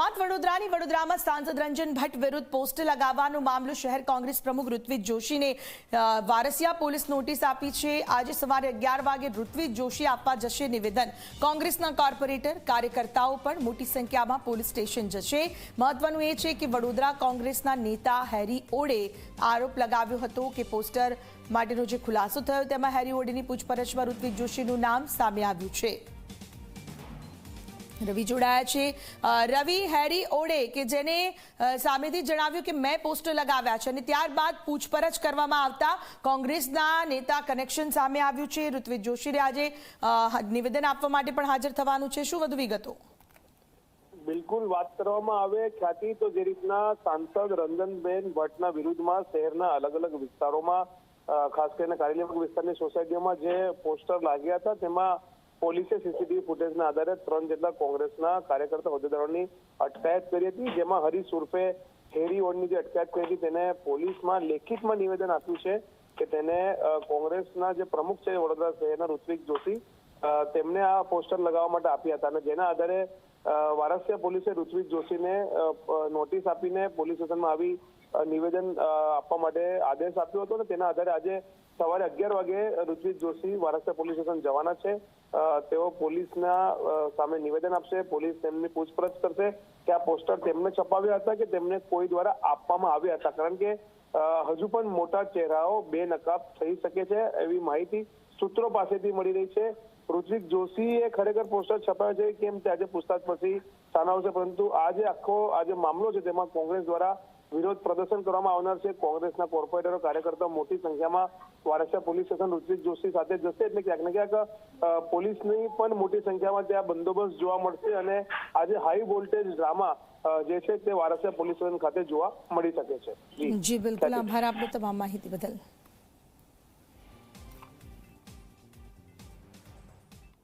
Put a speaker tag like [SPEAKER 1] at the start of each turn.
[SPEAKER 1] વાત વડોદરાની. વડોદરામાં સાંસદ રંજન ભટ્ટ વિરુદ્ધ પોસ્ટર લગાવવાનો મામલો શહેર કોંગ્રેસ પ્રમુખ ઋત્વિજ જોશીને વારસિયા પોલીસ નોટિસ આપી છે. આજે સવારે અગિયાર વાગે ઋત્વિજ જોશી આપવા જશે નિવેદન. કોંગ્રેસના કોર્પોરેટર, કાર્યકર્તાઓ પણ મોટી સંખ્યામાં પોલીસ સ્ટેશન જશે. મહત્વનું એ છે કે વડોદરા કોંગ્રેસના નેતા હેરી ઓડે આરોપ લગાવ્યો હતો કે પોસ્ટર માટેનો જે ખુલાસો થયો, તેમાં હેરી ઓડેની પૂછપરછમાં ઋત્વિજ જોશીનું નામ સામે આવ્યું છે. રવિ જોડાયા છે. રવિ, હેરી, ઓડે કે જેને સામેથી જણાવ્યું કે મેં પોસ્ટર લગાવ્યા છે અને ત્યારબાદ પૂછપરછ કરવામાં આવતા કોંગ્રેસના નેતા કનેક્શન સામે આવ્યું છે. ઋત્વિજ જોશીને આજે નિવેદન આપવા માટે પણ હાજર થવાનું છે. શું વધુ વિગતો?
[SPEAKER 2] બિલકુલ વાત કરવામાં આવે ખ્યાતિ તો જે રીતના સાંસદ રંજનબેન ભટ્ટના વિરુદ્ધમાં શહેરના અલગ અલગ વિસ્તારોમાં ખાસ કરીને કારેલીબાગ વિસ્તારની સોસાયટીઓમાં જે પોસ્ટર લાગ્યા હતા, તેમાં પોલીસે સીસીટીવી ફૂટેજના આધારે ત્રણ જેટલા કોંગ્રેસના કાર્યકર્તા હોદ્દેદારોની અટકાયત કરી હતી, જેમાં હરીશ ઉર્ફે હેરી ઓડની જે અટકાયત કરી હતી, તેને પોલીસમાં લેખિતમાં નિવેદન આપ્યું છે કે તેને કોંગ્રેસના જે પ્રમુખ છે વડોદરા શહેરના ઋત્વિક જોશી તેમને આ પોસ્ટર લગાવવા માટે આપ્યા હતા અને જેના આધારે વારસિયા પોલીસે ઋત્વિક જોશીને નોટિસ આપીને પોલીસ સ્ટેશનમાં આવી નિવેદન આપવા માટે આદેશ આપ્યો હતો. અને તેના આધારે આજે સવારે અગિયાર વાગે ઋત્વિક જોશી વારસિયા પોલીસ સ્ટેશન જવાના છે. તેઓ પોલીસના સામે નિવેદન આપશે. પોલીસ તેમની પૂછપરછ કરશે કે આ પોસ્ટર તેમને છપાવ્યા હતા કે તેમને કોઈ દ્વારા આપવામાં આવ્યા હતા. કારણ કે હજુ પણ મોટા ચહેરાઓ બે નકાબ થઈ શકે છે એવી માહિતી સૂત્રો પાસેથી મળી રહી છે. ઋત્વિક જોશીએ ખરેખર પોસ્ટર છપાયો છે કેમ તે આજે પૂછતાછ પછી સામે આવશે પરંતુ આજે આખો આજે મામલો છે તેમાં કોંગ્રેસ દ્વારા વિરોધ પ્રદર્શન કરવામાં આવનાર છે. કોંગ્રેસના કોર્પોરેટરો કાર્યકર્તાઓ મોટી સંખ્યામાં વારસા પોલીસ સ્ટેશન ઋત્વિક જોશી સાથે જશે એટલે ક્યાંક ને ક્યાંક પોલીસની પણ મોટી સંખ્યામાં ત્યાં બંદોબસ્ત જોવા મળશે અને આજે હાઈ વોલ્ટેજ ડ્રામા જે છે તે વારસા પોલીસ સ્ટેશન ખાતે જોવા મળી શકે છે. જી.
[SPEAKER 1] જી બિલકુલ આભાર આપનો તમામ માહિતી બદલ.